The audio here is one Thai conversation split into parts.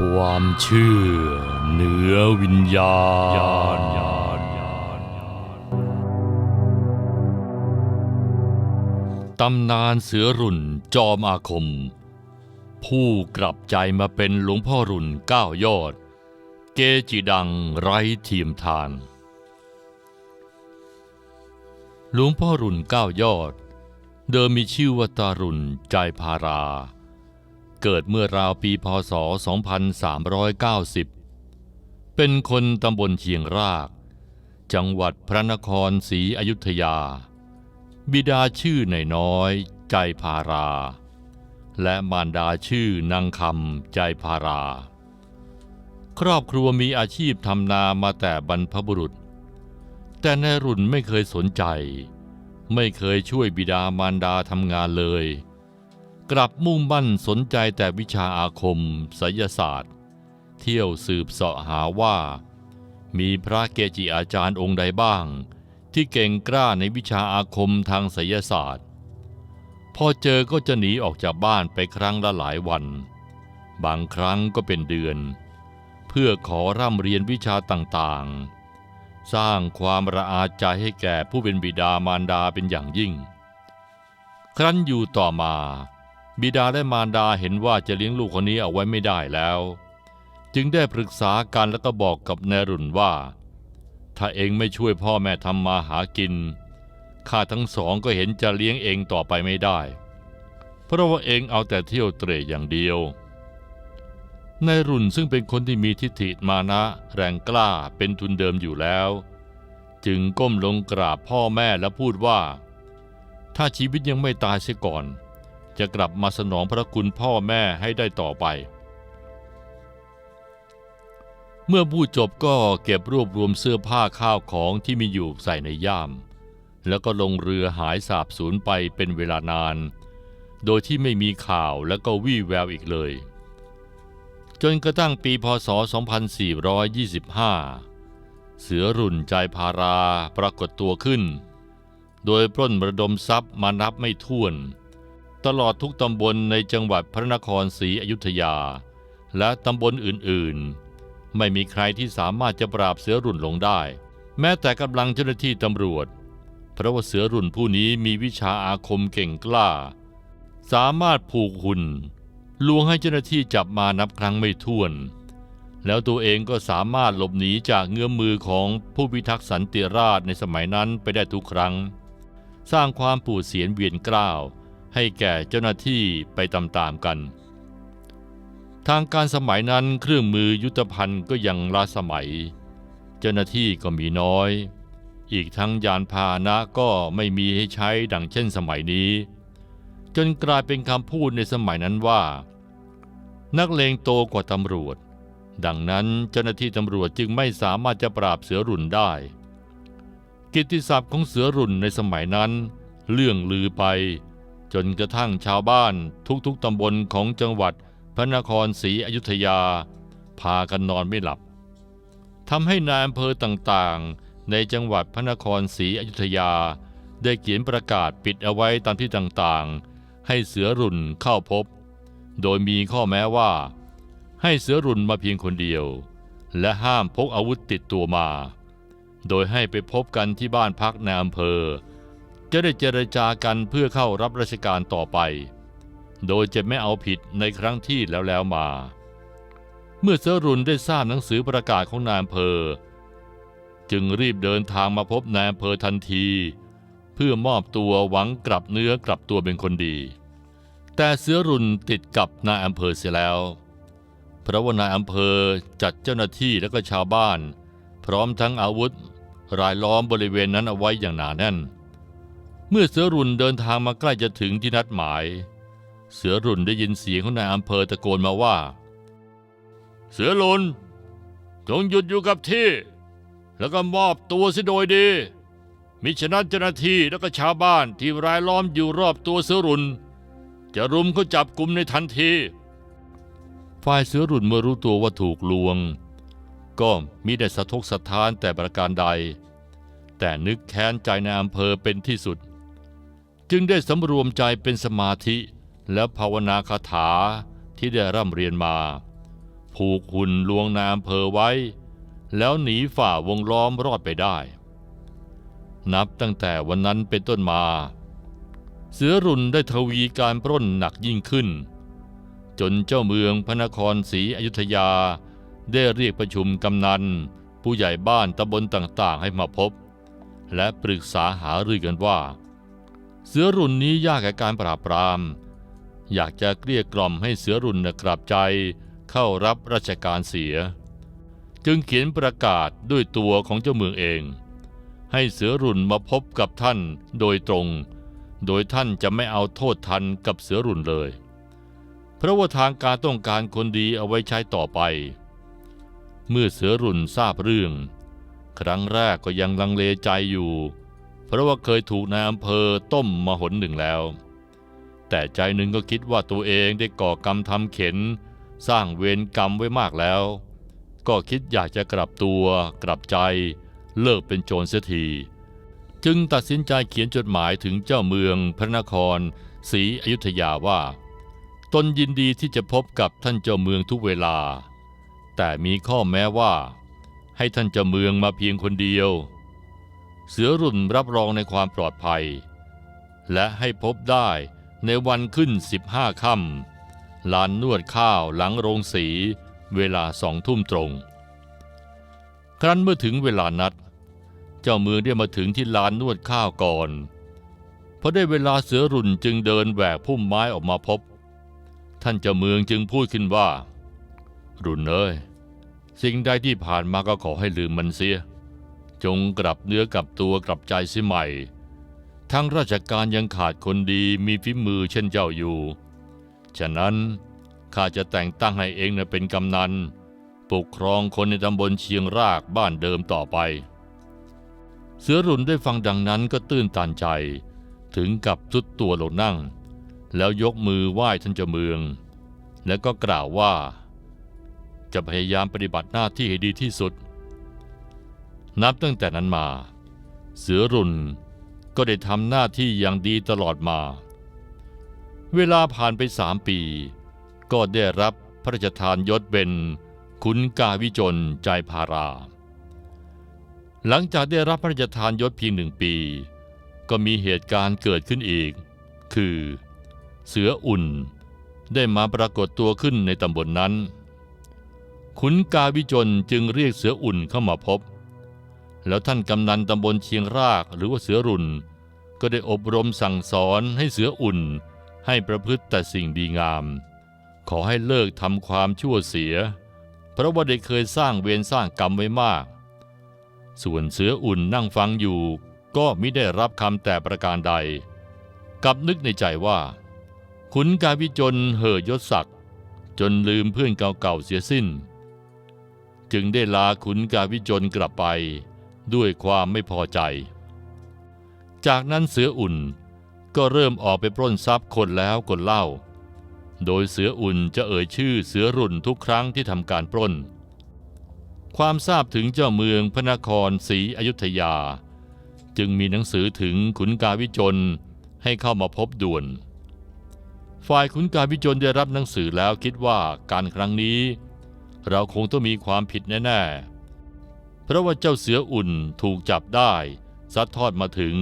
ความเชื่อเหนือวิญญาณ ตำนานเสือรุ่นจอมอาคม ผู้กลับใจมาเป็นหลวงพ่อรุ่นเก้ายอด เกจิดังไร้ทีมทาน หลวงพ่อรุ่นเก้ายอด เดิมมีชื่อว่าตารุ่นใจพารา เกิดเมื่อราวปีพศ 2390 เป็นคนตำบลเชียงราก จังหวัดพระนครศรีอยุธยา บิดาชื่อนายน้อย ใจพารา และมารดาชื่อนางคำใจพารา ครอบครัวมีอาชีพทำนามาแต่บรรพบุรุษ แต่นายรุ่นไม่เคยสนใจ ไม่เคยช่วยบิดามารดาทำงานเลย กลับมุ่งมั่นสนใจแต่วิชาอาคมไสยศาสตร์ เที่ยวสืบเสาะหาว่า มีพระเกจิอาจารย์องค์ใดบ้าง ที่เก่งกล้าในวิชาอาคมทางไสยศาสตร์ พอเจอก็จะหนีออกจากบ้านไปครั้งละหลายวัน บางครั้งก็เป็นเดือน เพื่อขอร่ำเรียนวิชาต่างๆ สร้างความระอาใจให้แก่ผู้เป็นบิดามารดาเป็นอย่างยิ่ง ครั้นอยู่ต่อมา บิดาและมารดาเห็นว่าจะเลี้ยงลูกคนนี้เอาไว้ไม่ได้แล้ว จึงได้ปรึกษากันแล้วก็บอกกับนายรุ่นว่า ถ้าเองไม่ช่วยพ่อแม่ทำมาหากินข้าทั้งสองก็เห็นจะเลี้ยงเองต่อไปไม่ได้ เพราะว่าเองเอาแต่เที่ยวเตร่อย่างเดียวนายรุ่นซึ่งเป็นคนที่มีทิฏฐิมานะ แรงกล้าเป็นทุนเดิมอยู่แล้ว จึงก้มลงกราบพ่อแม่และพูดว่า ถ้าชีวิตยังไม่ตายเสียก่อน จะกลับมาสนองพระคุณพ่อแม่ให้ได้ต่อไป เมื่อพูดจบก็เก็บรวบรวมเสื้อผ้าข้าวของที่มีอยู่ใส่ในย่าม แล้วก็ลงเรือหายสาบสูญไปเป็นเวลานาน โดยที่ไม่มีข่าวและก็วี่แววอีกเลย จนกระทั่งปีพศ 2425 เสือรุ่นใจพาราปรากฏตัวขึ้น โดยปล้นระดมทรัพย์มานับไม่ถ้วน ตลอดทุกตำบลในจังหวัดพระนครศรีอยุธยา และตำบลอื่นๆ ไม่มีใครที่สามารถจะปราบเสือรุ่นลงได้ แม้แต่กำลังเจ้าหน้าที่ตำรวจ เพราะว่าเสือรุ่นผู้นี้มีวิชาอาคมเก่งกล้า สามารถผูกหุ่นลวงให้เจ้าหน้าที่จับมานับครั้งไม่ถ้วน แล้วตัวเองก็สามารถหลบหนีจากเงื้อมมือของผู้พิทักษ์สันติราษฎร์ในสมัยนั้นไปได้ทุกครั้ง สร้างความปูดเสียนเวียนกล้าว ให้แก่เจ้าหน้าที่ไปตามๆกัน ทางการสมัยนั้นเครื่องมือยุทธภัณฑ์ก็ยังล้าสมัย เจ้าหน้าที่ก็มีน้อย อีกทั้งยานพาหนะก็ไม่มีให้ใช้ดังเช่นสมัยนี้ จนกลายเป็นคำพูดในสมัยนั้นว่า นักเลงโตกว่าตำรวจ ดังนั้นเจ้าหน้าที่ตำรวจจึงไม่สามารถจะปราบเสือรุ่นได้ กิตติศัพท์ของเสือรุ่นในสมัยนั้นเลื่องลือไป จนกระทั่งชาวบ้านทุกๆตำบลของจังหวัดพระนครศรีอยุธยา พากันนอนไม่หลับทำให้นายอำเภอต่างๆ ในจังหวัดพระนครศรีอยุธยา ได้เขียนประกาศปิดเอาไว้ตามที่ต่างๆ ให้เสือรุ่นเข้าพบ โดยมีข้อแม้ว่า ให้เสือรุ่นมาเพียงคนเดียว และห้ามพกอาวุธติดตัวมา โดยให้ไปพบกันที่บ้านพักในอำเภอ จะได้เจรจากันเพื่อเข้ารับราชการต่อไป โดยจะไม่เอาผิดในครั้งที่แล้วแล้วมา เมื่อเสือรุนได้ทราบหนังสือประกาศของนายอำเภอ จึงรีบเดินทางมาพบนายอำเภอทันที เพื่อมอบตัวหวังกลับเนื้อกลับตัวเป็นคนดี แต่เสือรุนติดกับนายอำเภอเสียแล้ว เพราะว่านายอำเภอจัดเจ้าหน้าที่และก็ชาวบ้าน พร้อมทั้งอาวุธ รายล้อมบริเวณนั้นเอาไว้อย่างหนาแน่น เมื่อเสือรุนเดินทางมาใกล้จะถึงที่นัดหมาย เสือรุนได้ยินเสียงของนายอำเภอตะโกนมาว่า เสือรุนจงหยุดอยู่กับที่ แล้วก็มอบตัวสิโดยดี มิฉะนั้นเจ้าหน้าที่และก็ชาวบ้านที่รายล้อมอยู่รอบตัวเสือรุนจะรุมเขาจับกลุ่มในทันที ฝ่ายเสือรุ่นเมื่อรู้ตัวว่าถูกลวง ก็มิได้สะทกสะท้านแต่ประการใด แต่นึกแค้นใจในอำเภอเป็นที่สุด จึงได้สำรวมใจเป็นสมาธิ และภาวนาคาถาที่ได้ร่ำเรียนมา ผูกหุ่นลวงนายอำเภอไว้ แล้วหนีฝ่าวงล้อมรอดไปได้ นับตั้งแต่วันนั้นเป็นต้นมา เสือรุนได้ทวีการปล้นหนักยิ่งขึ้น จนเจ้าเมืองพระนครศรีอยุธยา ได้เรียกประชุมกำนัน ผู้ใหญ่บ้านตำบลต่างๆ ให้มาพบ และปรึกษาหารือกันว่า เสือรุนนี้ยากแก่การปราบปราม อยากจะเกลี้ยกล่อมให้เสือรุนนะกลับใจเข้ารับราชการเสีย จึงเขียนประกาศด้วยตัวของเจ้าเมืองเอง ให้เสือรุนมาพบกับท่านโดยตรง โดยท่านจะไม่เอาโทษทันกับเสือรุนเลย เพราะว่าทางการต้องการคนดีเอาไว้ใช้ต่อไป เมื่อเสือรุนทราบเรื่อง ครั้งแรกก็ยังลังเลใจอยู่ เพราะว่าเคยถูกนายอำเภอต้มมาหนหนึ่งแล้ว แต่ใจหนึ่งก็คิดว่าตัวเองได้ก่อกรรมทำเข็น สร้างเวรกรรมไว้มากแล้ว ก็คิดอยากจะกลับตัวกลับใจ เลิกเป็นโจรเสียทีจึงตัดสินใจเขียนจดหมายถึงเจ้าเมืองพระนครศรีอยุธยาว่า ตนยินดีที่จะพบกับท่านเจ้าเมืองทุกเวลา แต่มีข้อแม้ว่า ให้ท่านเจ้าเมืองมาเพียงคนเดียว เสือรุ่นรับรองในความปลอดภัย และให้พบได้ในวันขึ้นสิบห้าค่ำลานนวดข้าวหลังโรงสี เวลาสองทุ่มตรง ครั้นเมื่อถึงเวลานัด เจ้าเมืองได้มาถึงที่ลานนวดข้าวก่อนพอได้เวลาเสือรุ่นจึงเดินแหวกพุ่มไม้ออกมาพบ ท่านเจ้าเมืองจึงพูดขึ้นว่า รุ่นเอ้ยสิ่งใดที่ผ่านมาก็ขอให้ลืมมันเสีย จงกลับเนื้อกลับตัวกลับใจเสียใหม่ทั้งราชการยังขาดคนดีมีฝีมือเช่นเจ้าอยู่ ฉะนั้นข้าจะแต่งตั้งให้เองนะเป็นกำนัน ปกครองคนในตำบลเชียงรากบ้านเดิมต่อไป เสือรุนได้ฟังดังนั้นก็ตื้นตันใจ ถึงกับทุดตัวลงนั่ง แล้วยกมือไหว้ท่านเจ้าเมือง แล้วก็กล่าวว่า จะพยายามปฏิบัติหน้าที่ให้ดีที่สุด นับตั้งแต่นั้นมา เสือรุนก็ได้ทำหน้าที่อย่างดีตลอดมา เวลาผ่านไปสามปี ก็ได้รับพระราชทานยศเป็นขุนกาวิจนใจพารา หลังจากได้รับพระราชทานยศเพียงหนึ่งปี ก็มีเหตุการณ์เกิดขึ้นอีก คือ เสืออุ่นได้มาปรากฏตัวขึ้นในตำบลนนั้น ขุนกาวิจนจึงเรียกเสืออุ่นเข้ามาพบ แล้วท่านกำนันตำบลเชียงรากหรือว่าเสือรุนก็ได้อบรมสั่งสอนให้เสืออุ่น ให้ประพฤติแต่สิ่งดีงาม ขอให้เลิกทำความชั่วเสีย เพราะว่าได้เคยสร้างเวรสร้างกรรมไว้มาก ส่วนเสืออุ่นนั่งฟังอยู่ ก็มิได้รับคำแต่ประการใด กับนึกในใจว่า ขุนกาวิจนเห่อยศศักดิ์จนลืมเพื่อนเก่าๆเสียสิ้น จึงได้ลาขุนกาวิจนกลับไป ด้วยความไม่พอใจ จากนั้นเสืออุ่นก็เริ่มออกไปปล้นทรัพย์คนแล้วคนเล่า โดยเสืออุ่นจะเอ่ยชื่อเสือรุ่นทุกครั้งที่ทำการปล้น ความทราบถึงเจ้าเมืองพระนครศรีอยุธยา จึงมีหนังสือถึงขุนกาวิจนให้เข้ามาพบด่วน ฝ่ายขุนกาวิจนได้รับหนังสือแล้วคิดว่าการครั้งนี้ เราคงต้องมีความผิดแน่ๆ เพราะว่าเจ้าเสืออุ่นถูกจับได้ซัดทอดมาถึง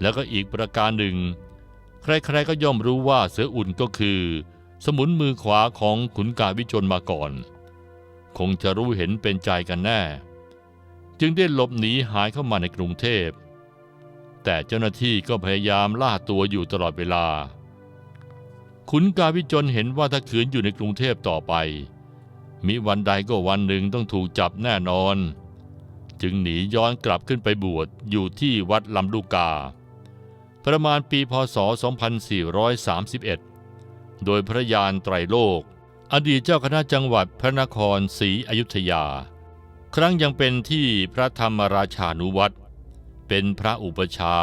แล้วก็อีกประการหนึ่ง ใครๆก็ย่อมรู้ว่าเสืออุ่นก็คือ สมุนมือขวาของขุนกาวิจนมาก่อน คงจะรู้เห็นเป็นใจกันแน่ จึงได้หลบหนีหายเข้ามาในกรุงเทพ แต่เจ้าหน้าที่ก็พยายามล่าตัวอยู่ตลอดเวลา ขุนกาวิจนเห็นว่าถ้าขืนอยู่ในกรุงเทพต่อไป มิวันใดก็วันหนึ่งต้องถูกจับแน่นอน จึงหนีย้อนกลับขึ้นไปบวชอยู่ที่วัดลำลูกกา ประมาณปีพศ 2431 โดยพระยานไตรโลก อดีตเจ้าคณะจังหวัดพระนครศรีอยุธยา ครั้งยังเป็นที่พระธรรมราชานุวัตรเป็นพระอุปชา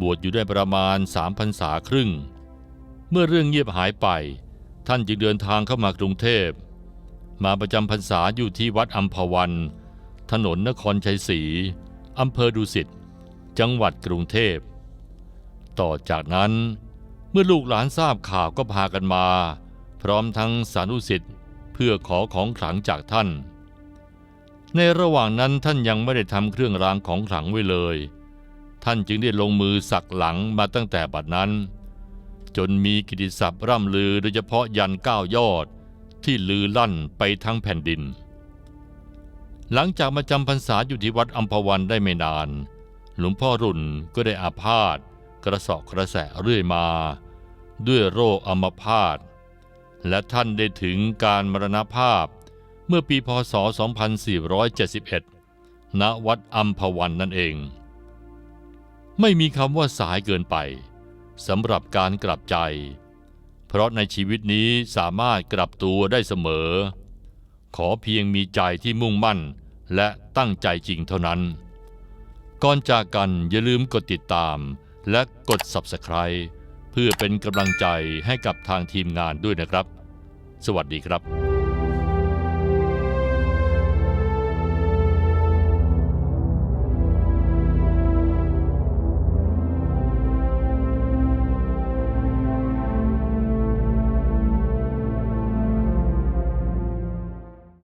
บวชอยู่ได้ประมาณสามพรรษาครึ่ง เมื่อเรื่องเงียบหายไป ท่านจึงเดินทางเข้ามากรุงเทพ มาประจำพรรษาอยู่ที่วัดอัมพวัน ถนนนครชัยศรีอำเภอดุสิต จังหวัดกรุงเทพ ต่อจากนั้นเมื่อลูกหลานทราบข่าวก็พากันมา พร้อมทั้งสานุสิทธิ์เพื่อขอของขลังจากท่าน ในระหว่างนั้นท่านยังไม่ได้ทำเครื่องรางของขลังไว้เลย ท่านจึงได้ลงมือสักหลังมาตั้งแต่บัดนั้น จนมีกิติศัพท์ร่ำลือโดยเฉพาะยันเก้ายอดที่ลือลั่นไปทั้งแผ่นดิน หลังจากมาจำพรรษาอยู่ที่วัดอัมพวันได้ไม่นาน หลวงพ่อรุ่นก็ได้อาพาธกระสอบกระแสะเรื่อยมา ด้วยโรคอัมพาตและท่านได้ถึงการมรณภาพเมื่อปีพศ 2471 ณ วัดอัมพวันนั่นเอง ไม่มีคำว่าสายเกินไปสำหรับการกลับใจ เพราะในชีวิตนี้สามารถกลับตัวได้เสมอ ขอเพียงมีใจที่มุ่งมั่นและตั้งใจจริงเท่านั้น ก่อนจากกันอย่าลืมกดติดตาม และกด Subscribe เพื่อเป็นกำลังใจให้กับทางทีมงานด้วยนะครับ สวัสดีครับ